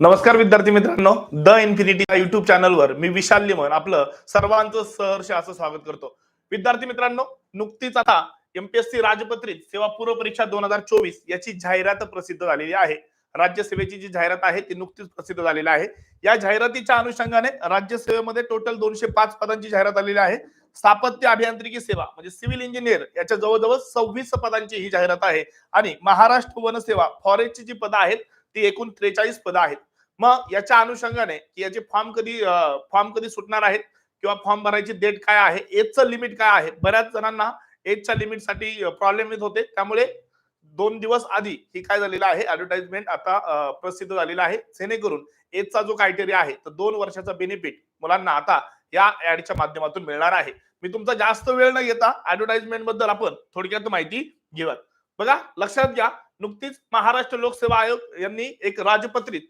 नमस्कार विद्यार्थी मित्रांनो द इन्फिनिटी या युट्यूब चॅनलवर मी विशाल लिमन आपलं सर्वांचं सहर्ष असं स्वागत करतो. विद्यार्थी मित्रांनो नुकतीच आता एमपीएससी राजपत्रित सेवा पूर्व परीक्षा दोन हजार चोवीस याची जाहिरात प्रसिद्ध झालेली आहे. राज्यसेवेची जी जाहिरात आहे ती नुकतीच प्रसिद्ध झालेली आहे. या जाहिरातीच्या अनुषंगाने राज्यसेवेमध्ये टोटल दोनशे पाच पदांची जाहिरात आलेली आहे. स्थापत्य अभियांत्रिकी सेवा म्हणजे सिव्हिल इंजिनियर याच्या जवळजवळ सव्वीस पदांची ही जाहिरात आहे. आणि महाराष्ट्र वनसेवा फॉरेस्टची जी पदं आहेत ती एकूण त्रेचाळीस पदं आहेत. मग याच्या अनुषंगाने की याचे फॉर्म कधी फॉर्म कधी सुटणार आहेत किंवा फॉर्म भरायची डेट काय आहे एजचं लिमिट काय आहे? बऱ्याच जणांना एजच्या लिमिटसाठी प्रॉब्लेम येत होते. त्यामुळे दोन दिवस आधी ही काय झालेलं आहे ऍडव्हर्टाइजमेंट आता प्रसिद्ध झालेला आहे. जेणेकरून एजचा जो क्रायटेरिया आहे तर दोन वर्षाचा बेनिफिट मुलांना आता या ऍडच्या माध्यमातून मिळणार आहे. मी तुमचा जास्त वेळ न घेता ऍडव्हर्टाइजमेंटबद्दल आपण थोडक्यात माहिती घेऊयात. बघा लक्षात घ्या नुकतीच महाराष्ट्र लोकसेवा आयोग यांनी एक राजपत्रित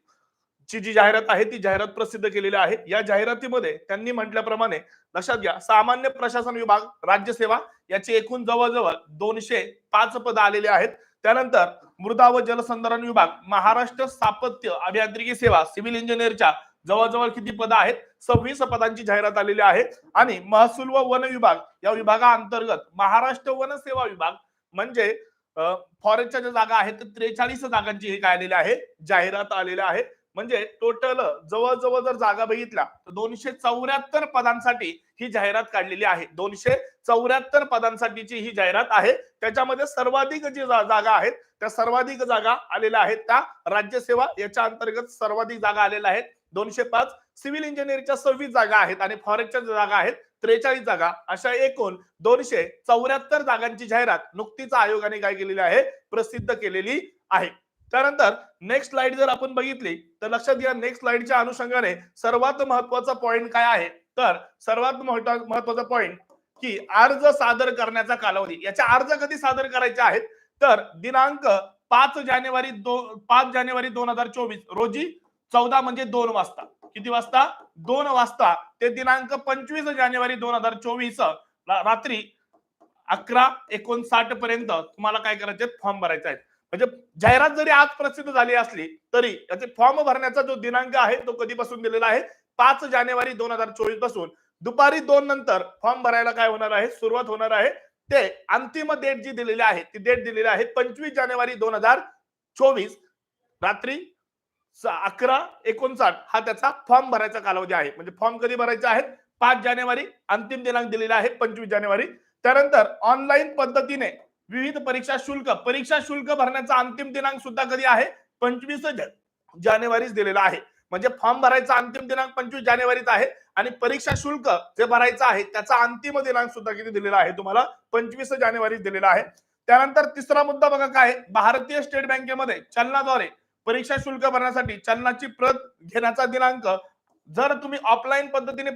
ची जी जाहिरात आहे ती जाहिरात प्रसिद्ध केलेली आहे. या जाहिरातीमध्ये त्यांनी म्हटल्याप्रमाणे लक्षात घ्या सामान्य प्रशासन विभाग राज्यसेवा याचे एकूण जवळजवळ दोनशे पाच पद आलेले आहेत. त्यानंतर मृदा व जलसंधारण विभाग महाराष्ट्र स्थापत्य अभियांत्रिकी सेवा सिव्हिल इंजिनियरच्या जवळजवळ किती पदं आहेत? सव्वीस पदांची जाहिरात आलेली आहे. आणि महसूल व वन विभाग या विभागाअंतर्गत महाराष्ट्र वन सेवा विभाग म्हणजे फॉरेस्टच्या ज्या जागा आहेत त्रेचाळीस जागांची हे काय आलेली आहे? जाहिरात आलेल्या आहे म्हणजे टोटल जवळजवळ जर जागा बघितल्या तर दोनशे चौऱ्याहत्तर पदांसाठी ही जाहिरात काढलेली आहे. दोनशे चौऱ्याहत्तर पदांसाठीची ही जाहिरात आहे. त्याच्यामध्ये सर्वाधिक जी जागा आहेत त्या सर्वाधिक जागा आलेल्या आहेत त्या राज्यसेवा याच्या अंतर्गत सर्वाधिक जागा आलेल्या आहेत. दोनशे पाच सिव्हिल इंजिनिअरिंगच्या सव्वीस जागा आहेत आणि फॉरेस्टच्या जागा आहेत त्रेचाळीस जागा. अशा एकूण दोनशे चौऱ्याहत्तर जागांची जाहिरात नुकतीच आयोगाने काय केलेली आहे प्रसिद्ध केलेली आहे. त्यानंतर नेक्स्ट स्लाइड जर आपण बघितली तर लक्षात घ्या नेक्स्ट स्लाइडच्या अनुषंगाने सर्वात महत्त्वाचा पॉइंट काय आहे? तर सर्वात महत्वा- महत्त्वाचा पॉइंट की अर्ज सादर करण्याचा कालावधी. याच्या अर्ज कधी सादर करायचे आहेत? तर दिनांक पाच जानेवारी दो पाच जानेवारी दोन हजार चोवीस रोजी चौदा म्हणजे दोन वाजता. किती वाजता? दोन वाजता. ते दिनांक पंचवीस जानेवारी दोन हजार चोवीस रात्री अकरा एकोणसाठ पर्यंत तुम्हाला काय करायचे फॉर्म भरायचे आहेत. म्हणजे जाहिरात जरी आज प्रसिद्ध झाली असली तरी याचे फॉर्म भरण्याचा जो दिनांक आहे तो कधीपासून दिलेला आहे? पाच जानेवारी दोन हजार चोवीसपासून. दुपारी दोन नंतर फॉर्म भरायला काय होणार आहे? सुरुवात होणार आहे. ते अंतिम डेट जी दिलेली आहे ती डेट दिलेली आहे पंचवीस जानेवारी दोन हजार चोवीस. रात्री अकरा एकोणसाठ हा त्याचा फॉर्म भरायचा कालावधी आहे. म्हणजे फॉर्म कधी भरायचे आहेत? पाच जानेवारी अंतिम दिनांक दिलेला आहे पंचवीस जानेवारी. त्यानंतर ऑनलाईन पद्धतीने विविध परीक्षा शुल्क. परीक्षा शुल्क भरण्याचा अंतिम दिनांक सुद्धा कधी आहे? पंचवीस जानेवारीच दिलेला आहे. म्हणजे फॉर्म भरायचा अंतिम दिनांक पंचवीस जानेवारीच आहे आणि परीक्षा शुल्क जे भरायचं आहे त्याचा अंतिम दिनांक सुद्धा किती दिलेला आहे? तुम्हाला पंचवीस जानेवारीच दिलेला आहे. त्यानंतर तिसरा मुद्दा बघा काय भारतीय स्टेट बँकेमध्ये चलनाद्वारे परीक्षा शुल्क भरण्यासाठी चलनाची प्रत घेण्याचा दिनांक. जर तुम्ही ऑफलाईन पद्धतीने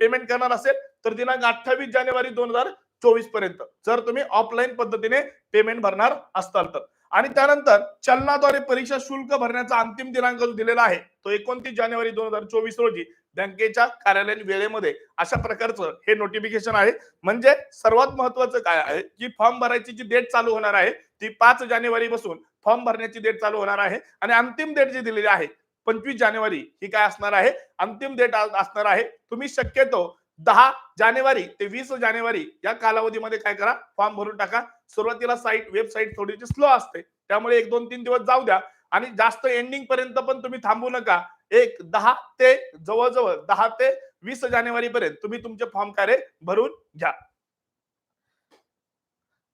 पेमेंट करणार असेल तर दिनांक अठ्ठावीस जानेवारी दोन हजार चोवीसपर्यंत. जर तुम्ही ऑफलाईन पद्धतीने पेमेंट भरणार असाल तर. आणि त्यानंतर चलनाद्वारे परीक्षा शुल्क भरण्याचा अंतिम दिनांक जो दिलेला आहे तो एकोणतीस जानेवारी दोन हजार चोवीस रोजी बँकेच्या कार्यालयीन वेळेमध्ये अशा प्रकारचं हे नोटिफिकेशन आहे. म्हणजे सर्वात महत्वाचं काय आहे की फॉर्म भरायची जी डेट चालू होणार आहे ती पाच जानेवारी पासून फॉर्म भरण्याची डेट चालू होणार आहे. आणि अंतिम डेट जी दिलेली आहे पंचवीस जानेवारी ही काय असणार आहे? अंतिम डेट असणार आहे. तुम्ही शक्यतो दहा जानेवारी ते वीस जानेवारी या कालावधीमध्ये काय करा? फॉर्म भरून टाका. सुरुवातीला साईट वेबसाईट थोडीशी स्लो असते. त्यामुळे एक दोन तीन दिवस जाऊ द्या. आणि जास्त एंडिंग पर्यंत पण तुम्ही थांबू नका. एक दहा ते जवळजवळ दहा ते वीस जानेवारी पर्यंत तुम्ही तुमचे फॉर्म कार्य भरून घ्या.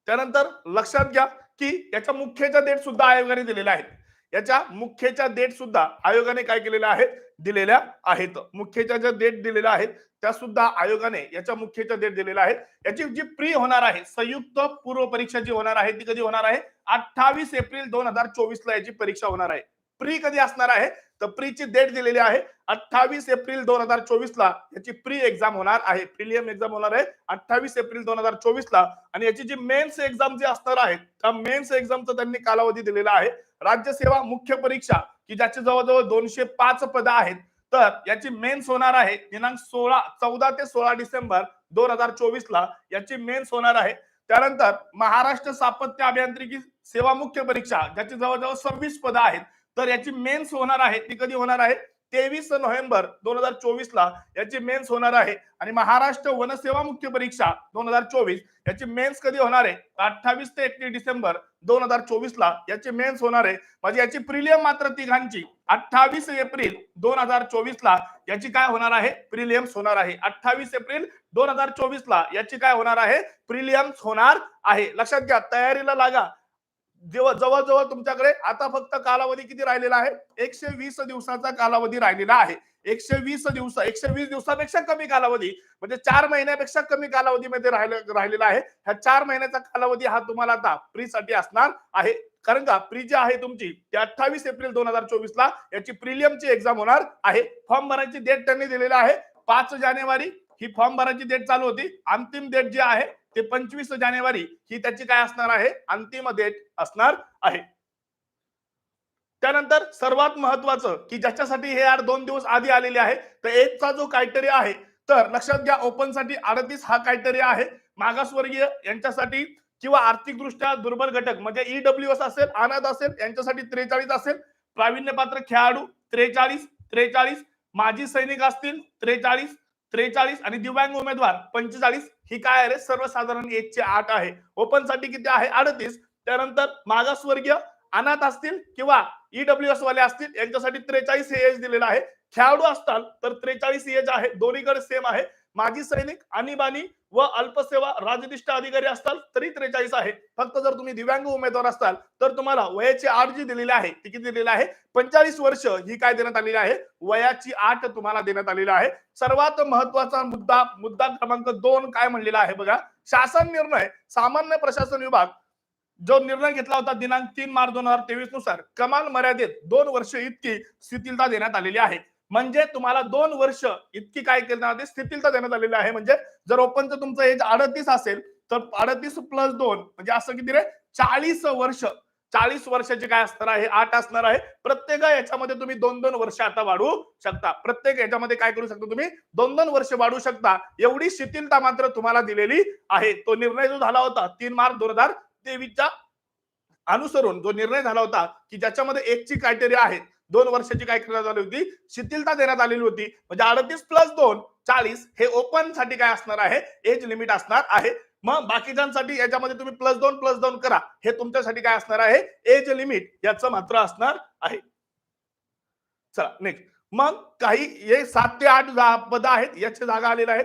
त्यानंतर लक्षात घ्या की याच्या मुख्यच्या डेट सुद्धा आयोगाने दिलेल्या आहेत. याच्या मुख्यच्या डेट सुद्धा आयोगाने काय केलेल्या आहेत? दिलेल्या आहेत. मुख्यच्या ज्या डेट दिलेल्या आहेत त्या सुद्धा आयोगाने याच्या मुख्यच्या डेट दिलेल्या आहेत. याची जी प्री होणार आहे संयुक्त पूर्व परीक्षा जी होणार आहे ती कधी होणार आहे? अठ्ठावीस एप्रिल दोन हजार चोवीस ला याची परीक्षा होणार आहे. प्री कधी असणार आहे? तर प्रीची डेट दिलेली आहे अठ्ठावीस एप्रिल दोन हजार चोवीस ला याची प्री एक्झाम होणार आहे. प्रिलियम एक्झाम होणार आहे अठ्ठावीस एप्रिल दोन हजार चोवीस ला आणि याची जी मेन्स एक्झाम जी असणार आहे त्या मेन्स एक्झामचा त्यांनी कालावधी दिलेला आहे. राज्यसेवा मुख्य परीक्षा की ज्याची जवळजवळ दोनशे पाच पदं आहेत तर याची मेन्स होणार आहे दिनांक सोळा चौदा ते सोळा डिसेंबर दोन हजार चोवीस ला याची मेन्स होणार आहे. त्यानंतर महाराष्ट्र स्थापत्य अभियांत्रिकी सेवा मुख्य परीक्षा ज्याची जवळजवळ सव्वीस पदं आहेत तर याची मेन्स होणार आहे. ती कधी होणार आहे? तेवीस नोव्हेंबर दोन हजार चोवीस ला याची मेन्स होणार आहे. आणि महाराष्ट्र वनसेवा मुख्य परीक्षा दोन हजार चोवीस याची मेन्स कधी होणार आहे? अठ्ठावीस ते एकतीस डिसेंबर दोन हजार चोवीस ला याची मेन्स होणार आहे. म्हणजे याची प्रिलियम मात्र तिघांची. अठ्ठावीस एप्रिल दोन हजार चोवीस ला याची काय होणार आहे? प्रिलियम्स होणार आहे. अठ्ठावीस एप्रिल दोन हजार चोवीस ला याची काय होणार आहे? प्रिलियम्स होणार आहे. लक्षात घ्या तयारीला लागा. जेव्हा जवळजवळ तुमच्याकडे आता फक्त कालावधी किती राहिलेला आहे? एकशे वीस दिवसाचा कालावधी राहिलेला आहे. एकशे वीस दिवस एकशे वीस दिवसापेक्षा कमी कालावधी म्हणजे चार महिन्यापेक्षा कमी कालावधीमध्ये राहिलेला आहे. ह्या चार महिन्याचा कालावधी हा तुम्हाला आता प्री साठी असणार आहे. कारण का प्री जी आहे तुमची ती अठ्ठावीस एप्रिल दोन हजार चोवीस ला याची प्रिलियमची एक्झाम होणार आहे. फॉर्म भरायची डेट त्यांनी दिलेली आहे. पाच जानेवारी ही फॉर्म भरायची डेट चालू होती. अंतिम डेट जी आहे ते पंचवीस जानेवारी ही त्याची काय असणार आहे? अंतिम डेट असणार आहे. त्यानंतर सर्वात महत्वाचं की ज्याच्यासाठी हे आर दोन दिवस आधी आलेले आहे तर एकचा जो क्रायटेरिया आहे तर लक्षात घ्या ओपनसाठी अडतीस हा क्रायटेरिया आहे. मागासवर्गीय यांच्यासाठी किंवा आर्थिकदृष्ट्या दुर्बल घटक म्हणजे ईडब्ल्यू एस असेल अनाथ असेल यांच्यासाठी त्रेचाळीस असेल. प्रावीण्य पात्र खेळाडू त्रेचाळीस त्रेचाळीस. माजी सैनिक असतील त्रेचाळीस. त्रेचाळीस आणि दिव्यांग उमेदवार पंचेचाळीस ही काय आहे रे? सर्वसाधारण एकशे आठ आहे. ओपनसाठी किती आहे? अडतीस. त्यानंतर मागासवर्गीय अनाथ असतील किंवा ईडब्ल्यू एस वाले असतील यांच्यासाठी त्रेचाळीस हे एज दिलेलं आहे. खेळाडू असतात तर त्रेचाळीस एज आहे. दोन्हीकडे सेम आहे. माजी सैनिक आणीबाणी व अल्पसेवा राजनिष्ठ अधिकारी असताल तरी त्रेचाळीस आहे. फक्त जर तुम्ही दिव्यांग उमेदवार असाल तर तुम्हाला वयाची आठ जी दिलेली आहे. ती किती दिलेली आहे? पंचाळीस वर्ष ही काय देण्यात आलेली आहे? वयाची आठ तुम्हाला देण्यात आलेली आहे. सर्वात महत्त्वाचा मुद्दा मुद्दा क्रमांक दोन काय म्हणलेला आहे बघा? शासन निर्णय सामान्य प्रशासन विभाग जो निर्णय घेतला होता दिनांक तीन मार्च दोन हजार तेवीसनुसार कमाल मर्यादेत दोन वर्ष इतकी शिथिलता देण्यात आलेली आहे. म्हणजे तुम्हाला दोन वर्ष इतकी काय करण्यात स्थितीलता देण्यात आलेली आहे. म्हणजे जर ओपनचं तुमचं एज अडतीस असेल तर अडतीस प्लस दोन म्हणजे असं किती रे? चाळीस वर्ष. चाळीस वर्षाचे काय असणार आहे? आठ असणार आहे. प्रत्येक याच्यामध्ये तुम्ही दोन दोन वर्ष आता वाढवू शकता. प्रत्येक याच्यामध्ये काय करू शकता तुम्ही? दोन दोन वर्ष वाढवू शकता. एवढी शिथिलता मात्र तुम्हाला दिलेली आहे. तो निर्णय जो झाला होता तीन मार्च दोन हजार तेवीसच्या अनुसरून जो निर्णय झाला होता की ज्याच्यामध्ये एकची क्रायटेरिया आहे दोन वर्षाची काय करण्यात आली होती? शिथिलता देण्यात आलेली होती. म्हणजे अडतीस प्लस दोन चाळीस हे ओपनसाठी काय असणार आहे? एज लिमिट असणार आहे. मग बाकीच्यांसाठी याच्यामध्ये तुम्ही प्लस दोन प्लस दोन करा. हे तुमच्यासाठी काय असणार आहे? एज लिमिट याचं मात्र असणार आहे. चला नेक्स्ट मग काही हे सात ते आठ पद आहेत याच्या जागा आलेल्या आहेत.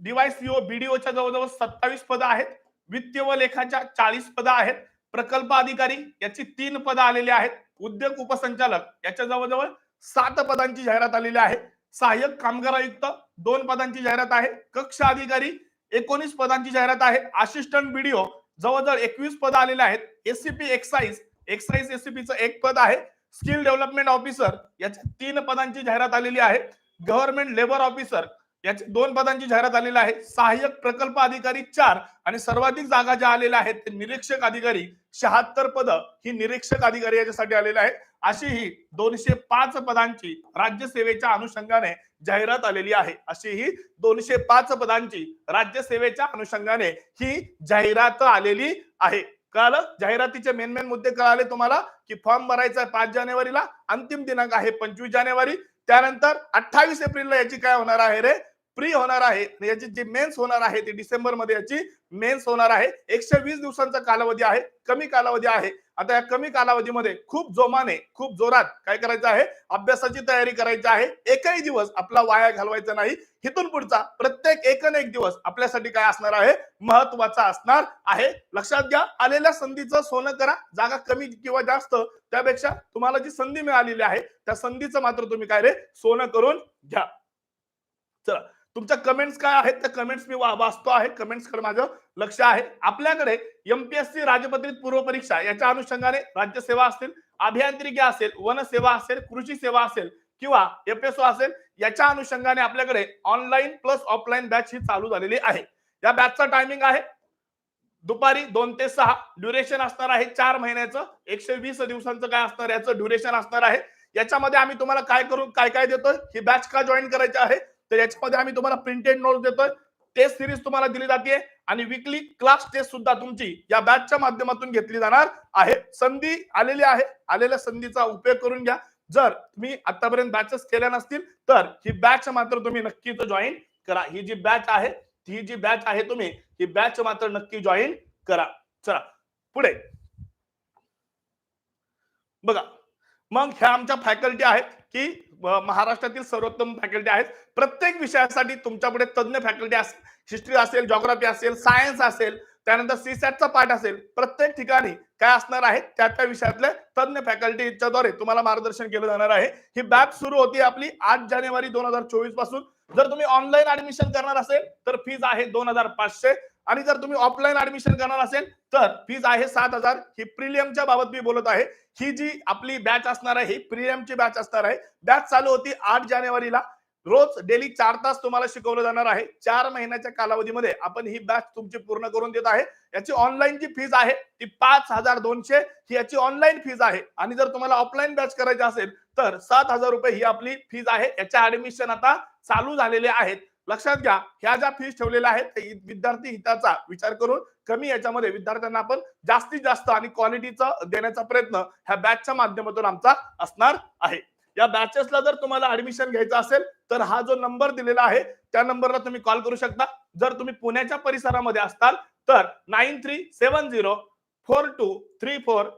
डीवायसीओ बीडीओच्या जवळजवळ सत्तावीस पद आहेत. वित्तीय व लेखाच्या चाळीस पद आहेत. प्रकल्प अधिकारी याची तीन पद आलेली आहेत. उद्योग उपसंचालक याच्या जवळजवळ सात पदांची जाहिरात आलेली आहे. सहाय्यक कामगार आयुक्त दोन पदांची जाहिरात आहे. कक्ष अधिकारी एकोणीस पदांची जाहिरात आहे. असिस्टंट बीडीओ जवळजवळ एकवीस पद आलेले आहेत. एससीपी एक्साईज एक्साईज एससीपीचं एक पद आहे. स्किल डेव्हलपमेंट ऑफिसर याच्या तीन पदांची जाहिरात आलेली आहे. गव्हर्नमेंट लेबर ऑफिसर याची दोन पदांची जाहिरात आलेली आहे. सहाय्यक प्रकल्प अधिकारी चार आणि सर्वाधिक जागा ज्या आलेल्या आहेत ते निरीक्षक अधिकारी शहात्तर पद ही निरीक्षक अधिकारी याच्यासाठी आलेले आहेत. अशी ही दोनशे पाच पदांची राज्यसेवेच्या अनुषंगाने जाहिरात आलेली आहे. अशी ही दोनशे पाच पदांची राज्यसेवेच्या अनुषंगाने ही जाहिरात आलेली आहे. कळालं? जाहिरातीचे मेन मेन मुद्दे कळाले तुम्हाला की फॉर्म भरायचा आहे पाच जानेवारीला अंतिम दिनांक आहे पंचवीस जानेवारी. त्यानंतर अठ्ठावीस एप्रिलला याची काय होणार आहे रे? प्री होणार आहे. याची जी मेन्स होणार आहे ती डिसेंबरमध्ये याची मेन्स होणार आहे. एकशे वीस दिवसांचा कालावधी आहे. कमी कालावधी आहे. आता या कमी कालावधीमध्ये खूप जोमाने खूप जोरात काय करायचं आहे? अभ्यासाची तयारी करायची आहे. एकही दिवस आपला वाया घालवायचा नाही. इथून पुढचा प्रत्येक एकन एक दिवस आपल्यासाठी काय असणार आहे? महत्त्वाचा असणार आहे. लक्षात घ्या आलेल्या संधीचं सोनं करा. जागा कमी किंवा जास्त त्यापेक्षा तुम्हाला जी संधी मिळालेली आहे त्या संधीचं मात्र तुम्ही काय रे? सोनं करून घ्या. चला. तुमच्या कमेंट्स काय आहेत? त्या कमेंट्स मी वा- वाचतो आहे. कमेंट्सकडे माझं लक्ष आहे. आपल्याकडे एमपीएससी राजपत्रित पूर्व परीक्षा याच्या अनुषंगाने राज्यसेवा असतील अभियांत्रिकी असेल वनसेवा असेल कृषी सेवा असेल किंवा एफएसओ असेल याच्या अनुषंगाने आपल्याकडे ऑनलाईन प्लस ऑफलाईन बॅच ही चालू झालेली आहे. या बॅचचा टायमिंग आहे. दुपारी दोन ते सहा. ड्युरेशन असणार आहे चार महिन्याचं. एकशे वीस दिवसांचं काय असणार? याचं ड्युरेशन असणार आहे. याच्यामध्ये आम्ही तुम्हाला काय करू काय काय देतोय? ही बॅच का जॉईन करायची आहे? तर याच्यामध्ये आम्ही तुम्हाला प्रिंटेड नोट्स देतोय. टेस्ट सिरीज तुम्हाला दिली जाते आणि विकली क्लास टेस्ट सुद्धा तुमची या बॅचच्या माध्यमातून घेतली जाणार आहे. संधी आलेली आहे. आलेल्या संधीचा उपयोग करून घ्या. जर तुम्ही आतापर्यंत बॅचेस केल्या नसतील तर ही बॅच मात्र तुम्ही नक्कीच जॉईन करा. ही जी बॅच आहे ही जी बॅच आहे तुम्ही ही बॅच मात्र नक्की जॉईन करा. चला पुढे. बघा. मग ह्या आमच्या फॅकल्टी आहेत की महाराष्ट्रातील सर्वोत्तम फॅकल्टी आहेत. प्रत्येक विषयासाठी तुमच्यापुढे तज्ज्ञ फॅकल्टी असेल हिस्ट्री असेल जॉग्राफी असेल सायन्स असेल त्यानंतर सीसॅटचा पाठ असेल प्रत्येक ठिकाणी काय असणार आहे त्या त्या विषयातले तज्ज्ञ फॅकल्टीच्या द्वारे तुम्हाला मार्गदर्शन केलं जाणार आहे. ही बॅच सुरू होती आपली आठ जानेवारी दोन हजार चोवीसपासून. जर तुम्ही ऑनलाईन ऍडमिशन करणार असेल तर फीज आहे दोन हजार पाचशे. आणि जर तुम्ही ऑफलाईन ऍडमिशन करणार असेल तर फीज आहे सात हजार. ही प्रिलियमच्या बाबत मी बोलत आहे. ही जी आपली बॅच असणार आहे ही प्रिलियमची बॅच असणार आहे. बॅच चालू होती आठ जानेवारीला. रोज डेली चार तास तुम्हाला शिकवलं जाणार आहे. चार महिन्याच्या कालावधीमध्ये आपण ही बॅच तुमची पूर्ण करून देत आहे. याची ऑनलाईन जी फीज आहे ती पाच हजार दोनशे. ही याची ऑनलाईन फीज आहे. आणि जर तुम्हाला ऑफलाईन बॅच करायची असेल तर सात हजार रुपये ही आपली फीज आहे. याच्या ऍडमिशन आता चालू झालेले आहेत. लक्षात घ्या ह्या ज्या फीस ठेवलेल्या आहेत ते विद्यार्थी हिताचा विचार करून कमी याच्यामध्ये विद्यार्थ्यांना आपण जास्तीत जास्त आणि क्वालिटीचा देण्याचा प्रयत्न ह्या बॅचच्या माध्यमातून आमचा असणार आहे. या बॅचेसला जर तुम्हाला ऍडमिशन घ्यायचं असेल तर हा जो नंबर दिलेला आहे त्या नंबरला तुम्ही कॉल करू शकता. जर तुम्ही पुण्याच्या परिसरामध्ये असताल तर nine three seven zero four two three four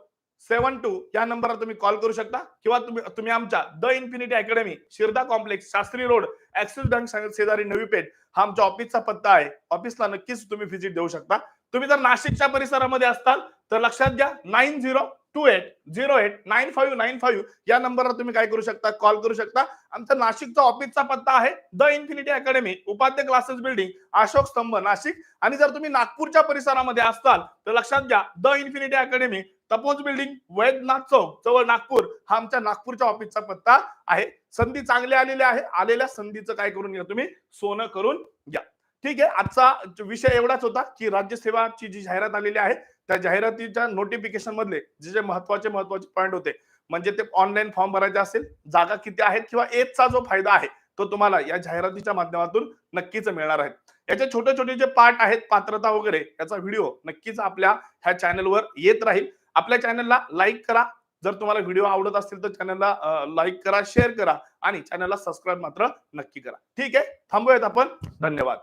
seven two या नंबरला तुम्ही कॉल करू शकता. किंवा तुम्ही तुम्ही आमच्या the infinity academy शिरदा complex Shastri road Axis bank शेजारी नवी पेठ हा आमच्या ऑफिसचा पत्ता आहे. ऑफिसला नक्कीच तुम्ही व्हिजिट देऊ शकता. तुम्ही जर नाशिकच्या परिसरामध्ये असताल तर लक्षात घ्या nine zero two eight zero eight nine five nine five या नंबरला तुम्ही काय करू शकता कॉल करू शकता. आमचा नाशिकचा ऑफिसचा पत्ता आहे the Infinity Academy Upadhya classes building Ashok Stambh Nashik. आणि जर तुम्ही नागपूरच्या परिसरामध्ये असताल तर लक्षात घ्या द इन्फिनिटी अकॅडमी तपोज बिल्डिंग वैद्यनाथ चौक जवळ नागपूर. हा आमच्या नागपूरच्या ऑफिसचा पत्ता आहे. संधी चांगली आलेली आहे. आलेल्या संधीचं काय करून घ्या तुम्ही? सोनं करून घ्या. ठीक आहे? आजचा विषय एवढाच होता की राज्यसेवाची जी जाहिरात आलेली आहे त्या जाहिरातीच्या नोटिफिकेशन मधले जे जे महत्त्वाचे महत्त्वाचे पॉईंट होते म्हणजे ते ऑनलाईन फॉर्म भरायचे असेल जागा किती आहेत किंवा एजचा जो फायदा आहे तो तुम्हाला या जाहिरातीच्या माध्यमातून नक्कीच मिळणार आहे. याचे छोटे छोटे जे पार्ट आहेत पात्रता वगैरे याचा व्हिडिओ नक्कीच आपल्या ह्या चॅनलवर येत राहील. आपल्या चॅनलला लाईक करा. जर तुम्हाला व्हिडिओ आवडत असतील तर चॅनलला लाईक करा शेअर करा आणि चॅनलला सबस्क्राईब मात्र नक्की करा. ठीक आहे? थांबूयात आपण. धन्यवाद.